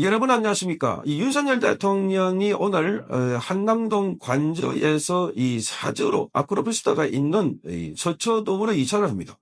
여러분 안녕하십니까. 이 윤석열 대통령이 오늘 어, 한남동 관저에서 이 사저로 아크로피스타가 있는 이 서초동으로 이사를 합니다.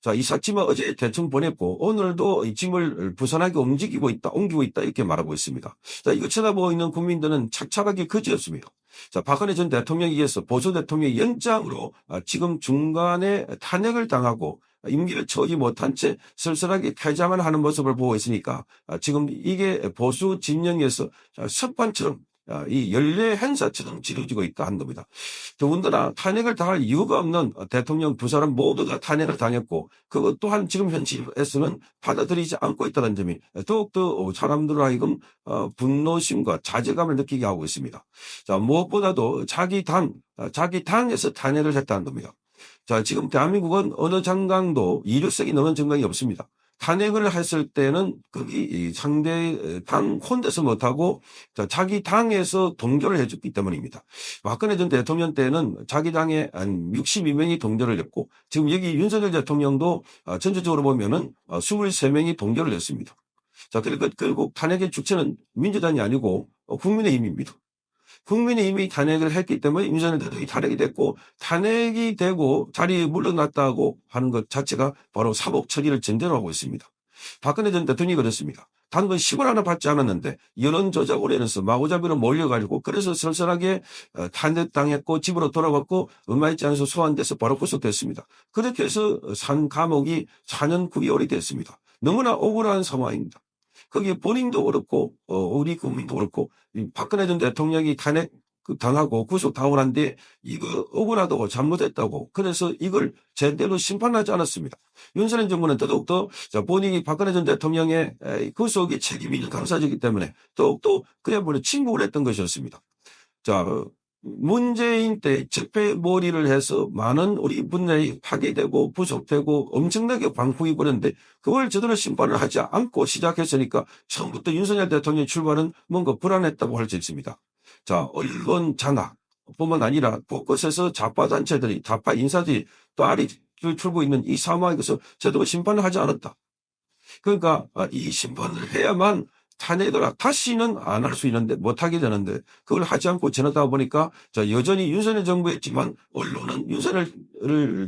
자, 이 사침은 어제 대충 보냈고 오늘도 이 짐을 부산하게 움직이고 있다, 옮기고 있다 이렇게 말하고 있습니다. 자, 이거 쳐다보고 있는 국민들은 착착하게 그지였습니다. 자, 박근혜 전 대통령에 의해서 보수 대통령의 연장으로 아, 지금 중간에 탄핵을 당하고 임기를 처지 못한 채 쓸쓸하게 퇴장을 하는 모습을 보고 있으니까 아, 지금 이게 보수 진영에서 습관처럼 아, 이 연례 행사처럼 치러지고 있다 한 겁니다. 더군다나 탄핵을 당할 이유가 없는 대통령 두 사람 모두가 탄핵을 당했고 그것 또한 지금 현실에서는 받아들이지 않고 있다는 점이 더욱더 사람들 하여금 어, 분노심과 자제감을 느끼게 하고 있습니다. 자 무엇보다도 자기 당 자기 당에서 탄핵을 했다는 겁니다. 자, 지금 대한민국은 어느 장관도 이륙색이 넘는 정강이 없습니다. 탄핵을 했을 때는 거기 상대 당 혼자서 못하고 자기 당에서 동조를 해줬기 때문입니다. 박근혜 전 대통령 때는 자기 당에 한 62명이 동조를 했고 지금 여기 윤석열 대통령도 어, 전체적으로 보면은 23명이 어, 동조를 했습니다. 자, 그리고 결국 탄핵의 주체는 민주당이 아니고 어, 국민의힘입니다. 국민의힘이 탄핵을 했기 때문에 윤석열 대통령이 탄핵이 됐고 탄핵이 되고 자리에 물러났다고 하는 것 자체가 바로 사법 처리를 전제로 하고 있습니다. 박근혜 전 대통령이 그랬습니다. 단건 10원 하나 받지 않았는데 여론 조작으로 인해서 마구잡이로 몰려가지고 그래서 쓸쓸하게 어, 탄핵당했고 집으로 돌아갔고 얼마 있지 않아서 소환돼서 바로 구속됐습니다. 그렇게 해서 산 감옥이 4년 9개월이 됐습니다. 너무나 억울한 상황입니다. 거기에 본인도 그렇고 어, 우리 국민도 그렇고 박근혜 전 대통령이 탄핵 그 당하고 구속 당원한데 이거 억울하다고 잘못했다고 그래서 이걸 제대로 심판하지 않았습니다. 윤석열 정부는 더욱더 본인이 박근혜 전 대통령의 구속의 책임이 있는 강사지기 때문에 더욱더 그야말로 침묵을 했던 것이었습니다. 자 문재인 때 적폐몰이를 해서 많은 우리 분야이 파괴되고 부속되고 엄청나게 방풍이 부는데 그걸 제대로 심판을 하지 않고 시작했으니까 처음부터 윤석열 대통령 출발은 뭔가 불안했다고 할 수 있습니다. 자, 언론 장악 뿐만 아니라 곳곳에서 좌파 단체들이, 좌파 인사들이 또 알이 풀고 있는 이 상황에서 제대로 심판을 하지 않았다. 그러니까 이 심판을 해야만 탄핵을 다시는 안 할 수 있는데 못하게 되는데 그걸 하지 않고 지나다 보니까 자 여전히 윤석열 정부였지만 언론은 윤석열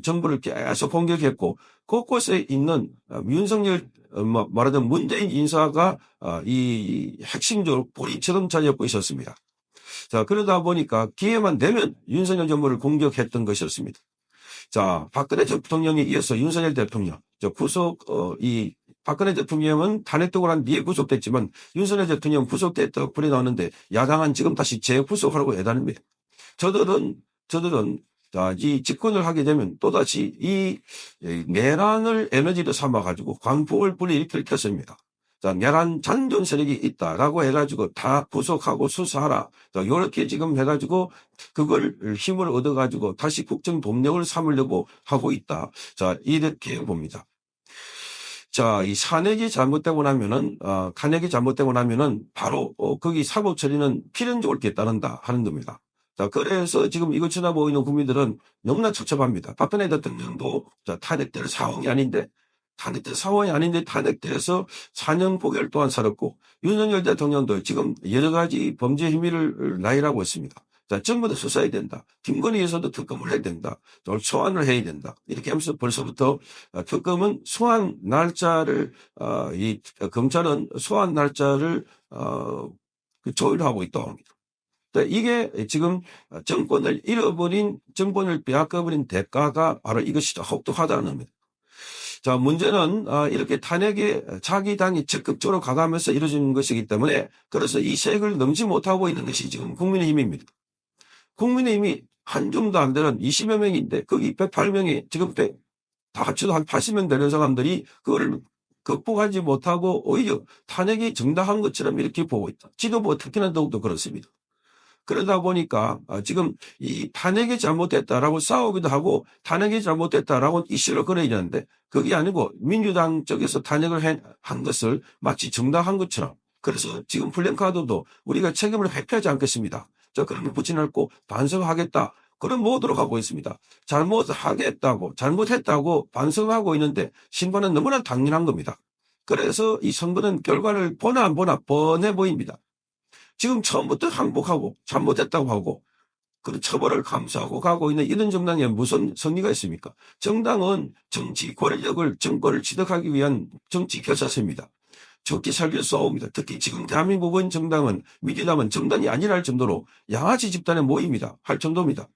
정부를 계속 공격했고 곳곳에 있는 어, 윤석열 어, 뭐 말하자면 문재인 인사가 어, 이 핵심적으로 보리처럼 자리잡고 있었습니다. 자 그러다 보니까 기회만 되면 윤석열 정부를 공격했던 것이었습니다. 자 박근혜 대통령에 이어서 윤석열 대통령 저 구속 어, 이 박근혜 대통령은 탄핵되고 난 뒤에 구속됐지만 윤석열 대통령 구속됐다고 불이 나오는데 야당은 지금 다시 재구속하라고 해다닙니다. 저들은 저들은 자, 이 집권을 하게 되면 또다시 이 내란을 에너지로 삼아가지고 광폭을 불일으킬 것입니다. 자, 내란 잔존 세력이 있다라고 해가지고 다 구속하고 수사하라. 자, 요렇게 지금 해가지고 그걸 힘을 얻어가지고 다시 국정 동력을 삼으려고 하고 있다. 자, 이렇게 봅니다. 자, 이 산액이 잘못되고 나면은, 어, 간액이 잘못되고 나면은 바로, 어, 거기 사법 처리는 필연적으로 이렇게 따른다 하는 겁니다. 자, 그래서 지금 이걸 쳐다보고 있는 국민들은 너무나 첩첩합니다. 박근혜 대통령도 자, 탄핵될 상황이 아닌데, 탄핵될 상황이 아닌데 탄핵돼서 4년 9개월 동안 살았고, 윤석열 대통령도 지금 여러 가지 범죄 혐의를 나열하고 있습니다. 다 수사해야 된다. 김건희에서도 특검을 해야 된다. 소환을 해야 된다. 이렇게 하면서 벌써부터 어, 특검은 소환 날짜를, 어, 이, 검찰은 소환 날짜를, 어, 그 조율하고 있다고 합니다. 이게 지금 정권을 잃어버린, 정권을 빼앗겨버린 대가가 바로 이것이죠. 혹독하다는 겁니다. 자, 문제는 어, 이렇게 탄핵에 자기 당이 적극적으로 가가면서 이루어진 것이기 때문에 그래서 이 색을 넘지 못하고 있는 것이 지금 국민의힘입니다. 국민의힘이 한 줌도 안 되는 20여 명인데 거기 108명이 지금 다 합쳐도 한 80명 되는 사람들이 그걸 극복하지 못하고 오히려 탄핵이 정당한 것처럼 이렇게 보고 있다. 지도부가 특히나 더욱더 그렇습니다. 그러다 보니까 아, 지금 이 탄핵이 잘못됐다라고 싸우기도 하고 탄핵이 잘못됐다라고 이슈를 되는데 그게 아니고 민주당 쪽에서 탄핵을 한 것을 마치 정당한 것처럼 그래서 지금 플랜카드도 우리가 책임을 회피하지 않겠습니다. 저 그런 거 붙여놓고 반성하겠다. 그런 모드로 가고 있습니다. 잘못하겠다고, 잘못했다고 반성하고 있는데 신반은 너무나 당연한 겁니다. 그래서 이 선거는 결과를 보나 안 보나 뻔해 보입니다. 지금 처음부터 항복하고 잘못했다고 하고 그 처벌을 감수하고 가고 있는 이런 정당에 무슨 성리가 있습니까? 정당은 정치 권력을 정권을 취득하기 위한 정치 결사세입니다. 적게 살길 쏘옵니다. 특히 지금 대한민국은 정당은 민주당은 정당이 아니라 할 정도로 양아치 집단의 모임이다 할 정도입니다.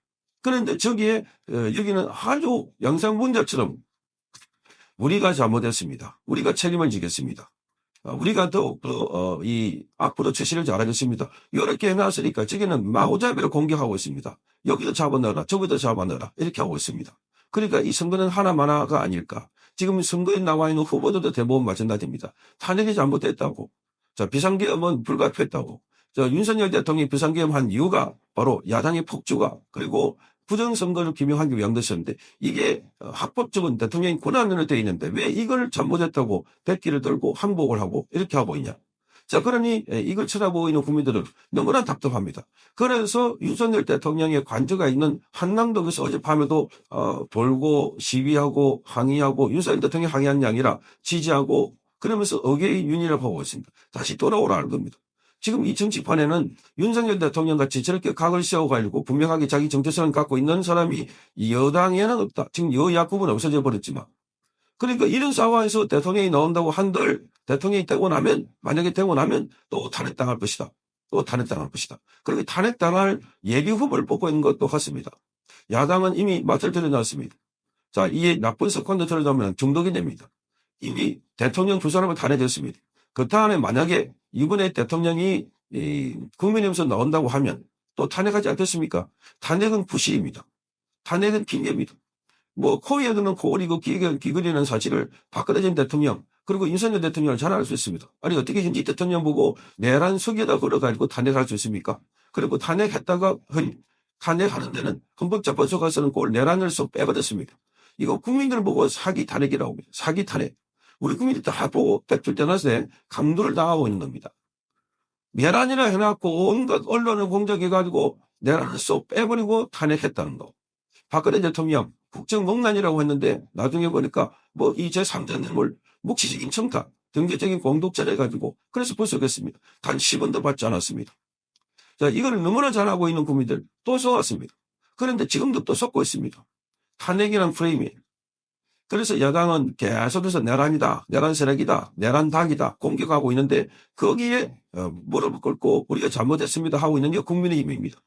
그런데 저기에 어, 여기는 아주 영상문자처럼 우리가 잘못했습니다. 우리가 책임을 지겠습니다. 어, 우리가 더욱 더, 어, 이, 앞으로 최신을 잘하겠습니다. 이렇게 해놨으니까 저기는 마오자비를 공격하고 있습니다. 여기도 잡아넣어라, 저기도 잡아넣어라, 이렇게 하고 있습니다. 그러니까 이 선거는 하나만화가 아닐까. 지금 선거에 나와 있는 후보들도 대부분 마찬가지입니다. 탄핵이 잘못됐다고. 자, 비상계엄은 불가피했다고. 자, 윤석열 대통령이 비상계엄 한 이유가 바로 야당의 폭주가 그리고 부정선거를 규명하기 위한 것이었는데 이게 어, 합법적인 대통령이 권한으로 되어 있는데 왜 이걸 잘못했다고 백기를 들고 항복을 하고 이렇게 하고 있냐. 자, 그러니 예, 이걸 쳐다보고 있는 국민들은 너무나 답답합니다. 그래서 윤석열 대통령의 관저가 있는 한남동에서 어젯밤에도 어, 돌고 시위하고 항의하고 윤석열 대통령이 항의한 게 아니라 지지하고 그러면서 어게인 윤이라고 하고 있습니다. 다시 돌아오라는 겁니다. 지금 이 정치판에는 윤석열 대통령 같이 저렇게 각을 세워가지고 분명하게 자기 정체성을 갖고 있는 사람이 여당에는 없다. 지금 여야급은 없어져 버렸지만. 그러니까 이런 상황에서 대통령이 나온다고 한들 대통령이 되고 나면 만약에 되고 나면 또 탄핵당할 것이다. 또 탄핵당할 것이다. 그리고 탄핵당할 예비 후보를 뽑고 있는 것도 같습니다. 야당은 이미 맛을 들여놨습니다. 자, 이게 나쁜 습관도 들여놓으면 중독이 됩니다. 이미 대통령 두 사람을 탄핵했습니다. 그 다음에 만약에 이번에 대통령이 이 국민의힘에서 나온다고 하면 또 탄핵하지 않겠습니까? 탄핵은 부실입니다. 탄핵은 핑계입니다. 뭐 코에 드는 코골이고 귀에 귀걸이는 사실을 박근혜 전 대통령 그리고 윤석열 대통령을 잘 알 수 있습니다. 아니 어떻게 현지 대통령 보고 내란 석에다 걸어가지고 탄핵할 수 있습니까? 그리고 탄핵했다가 탄핵하는 데는 헌법재판소 가서는 꼴 내란을 쏙 빼버렸습니다. 이거 국민들 보고 사기 탄핵이라고 합니다. 사기 탄핵. 우리 국민들이 다 보고 백출 떠나서 감도를 당하고 있는 겁니다. 내란이라 해놨고 온갖 언론을 공작해가지고 내란을 쏙 빼버리고 탄핵했다는 거. 박근혜 대통령 국정농단이라고 했는데 나중에 보니까 뭐 이 제3자 뇌물 묵시적인 청탁 등재적인 공독자를 해가지고 그래서 벌써겠습니다. 단 10원도 받지 않았습니다. 자, 이거를 너무나 잘하고 있는 국민들 또 속았습니다. 그런데 지금도 또 속고 있습니다. 탄핵이란 프레임이에요. 그래서 여당은 계속해서 내란이다, 내란 세력이다, 내란 닭이다 공격하고 있는데 거기에 어, 무릎을 꿇고 우리가 잘못했습니다 하고 있는 게 국민의힘입니다.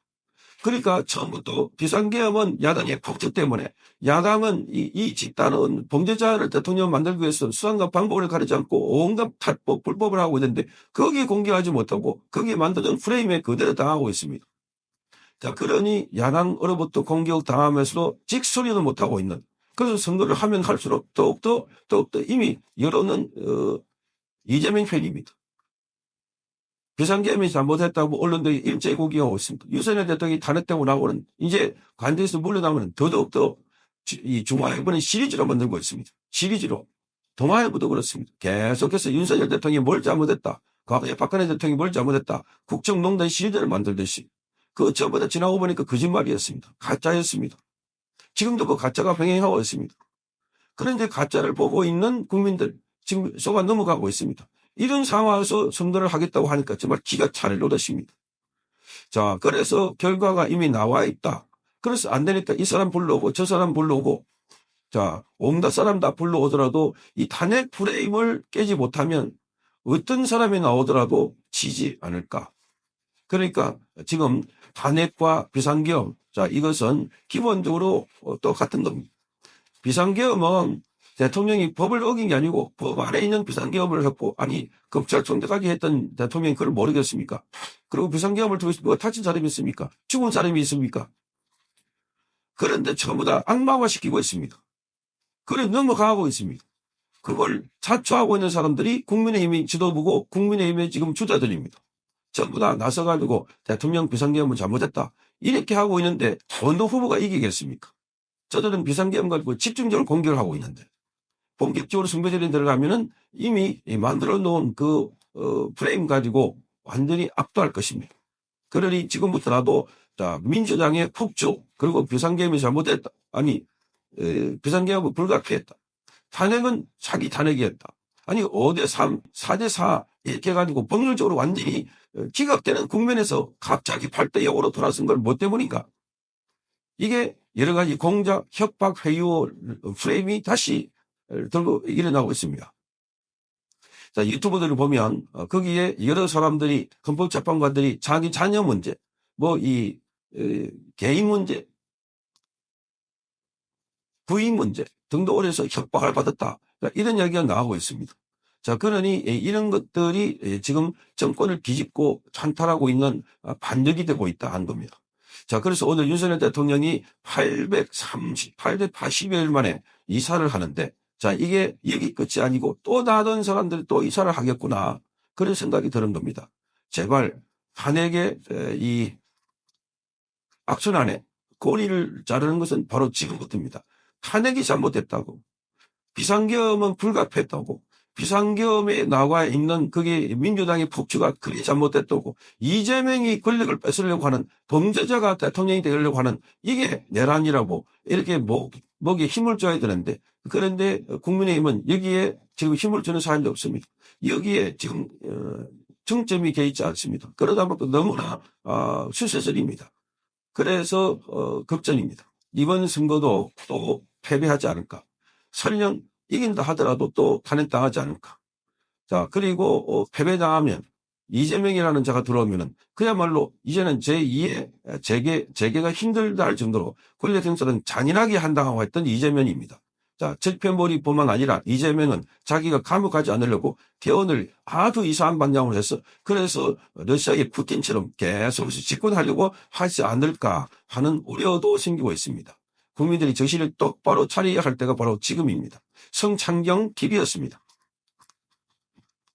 그러니까 처음부터 비상계엄은 야당의 폭주 때문에 야당은 이, 이 집단은 범죄자를 대통령 만들기 위해서 수단과 방법을 가리지 않고 온갖 탈법, 불법을 하고 있는데 거기에 공개하지 못하고 거기에 만들어진 프레임에 그대로 당하고 있습니다. 자, 그러니 야당으로부터 공격 당하면서도 직소리도 못하고 있는 그래서 선거를 하면 할수록 더욱더 더욱더 이미 여론은 어, 이재명 편입니다. 비상계엄이 잘못했다고 언론들이 일제히 공개하고 있습니다. 유선열 대통령이 탄핵되고 나오는 이제 관대에서 물러나면 더더욱더 이 중화일보는 시리즈로 만들고 있습니다. 시리즈로. 동아일보도 그렇습니다. 계속해서 윤석열 대통령이 뭘 잘못했다. 과거에 박근혜 대통령이 뭘 잘못했다. 국정농단 시리즈를 만들듯이. 그 저보다 지나고 보니까 거짓말이었습니다. 가짜였습니다. 지금도 그 가짜가 병행하고 있습니다. 그런데 가짜를 보고 있는 국민들 지금 속아 넘어가고 있습니다. 이런 상황에서 선거를 하겠다고 하니까 정말 기가 차를 놓으십니다. 자, 그래서 결과가 이미 나와 있다. 그래서 안 되니까 이 사람 불러오고 저 사람 불러오고 자, 온갖 사람 다 불러오더라도 이 탄핵 프레임을 깨지 못하면 어떤 사람이 나오더라도 지지 않을까. 그러니까 지금 탄핵과 비상계엄, 자, 이것은 기본적으로 똑같은 겁니다. 비상계엄은 대통령이 법을 어긴 게 아니고 법 안에 있는 비상계엄을 했고 아니 검찰 총장까지 했던 대통령이 그걸 모르겠습니까? 그리고 비상계엄을 통해서 뭐 다친 사람이 있습니까? 죽은 사람이 있습니까? 그런데 전부 다 악마화시키고 있습니다. 그래 넘어가고 있습니다. 그걸 자초하고 있는 사람들이 국민의힘이 지도부고 국민의힘의 지금 주자들입니다. 전부 다 나서가지고 대통령 비상계엄을 잘못했다. 이렇게 하고 있는데 어느 후보가 이기겠습니까? 저들은 비상계엄 가지고 집중적으로 공격을 하고 있는데 본격적으로 승부전에 들어가면은 이미 만들어 놓은 그 어, 프레임 가지고 완전히 압도할 것입니다. 그러니 지금부터라도 자, 민주당의 폭주 그리고 비상계엄이 잘못했다. 아니 에, 비상계엄은 불가피했다. 탄핵은 자기 탄핵이었다. 아니 5대 3, 4대 4 이렇게 해가지고 법률적으로 완전히 어, 기각되는 국면에서 갑자기 8대 0으로 돌아선 걸 뭐 때문인가? 이게 여러 가지 공작, 협박, 회유 프레임이 다시 들고 일어나고 있습니다. 자, 유튜브들을 보면 어, 거기에 여러 사람들이 헌법재판관들이 자기 자녀 문제, 뭐 이 개인 문제, 부인 문제 등도 올해서 협박을 받았다. 이런 이야기가 나오고 있습니다. 자, 그러니 이런 것들이 지금 정권을 뒤집고 찬탈하고 있는 아, 반격이 되고 있다 한 겁니다. 자, 그래서 오늘 윤석열 대통령이 830, 880여일 만에 이사를 하는데 자, 이게 여기 끝이 아니고 또 나던 사람들이 또 이사를 하겠구나. 그런 생각이 드는 겁니다. 제발 탄핵의 이 악순환에 꼬리를 자르는 것은 바로 지금부터입니다. 탄핵이 잘못됐다고. 비상계엄은 불가피했다고. 비상계엄에 나와 있는 그게 민주당의 폭주가 그리 잘못됐다고. 이재명이 권력을 뺏으려고 하는 범죄자가 대통령이 되려고 하는 이게 내란이라고 이렇게 목, 목에 힘을 줘야 되는데 그런데 국민의힘은 여기에 지금 힘을 주는 사람이 없습니다. 여기에 지금 어, 정점이 개 있지 않습니다. 그러다 보니까 너무나 어, 수세설입니다. 그래서 어, 걱정입니다. 이번 선거도 또 패배하지 않을까. 설령 이긴다 하더라도 또 탄핵당하지 않을까. 자 그리고 어, 패배당하면 이재명이라는 자가 들어오면은 그야말로 이제는 제2의 재개, 재개가 힘들다 할 정도로 권력 행사는 잔인하게 한다고 했던 이재명입니다. 자, 적폐몰이뿐만 아니라 이재명은 자기가 감옥 가지 않으려고 개헌을 아주 이상한 방향으로 해서 그래서 러시아의 푸틴처럼 계속 집권하려고 하지 않을까 하는 우려도 생기고 있습니다. 국민들이 정신을 똑바로 차려야 할 때가 바로 지금입니다. 성창경 TV였습니다.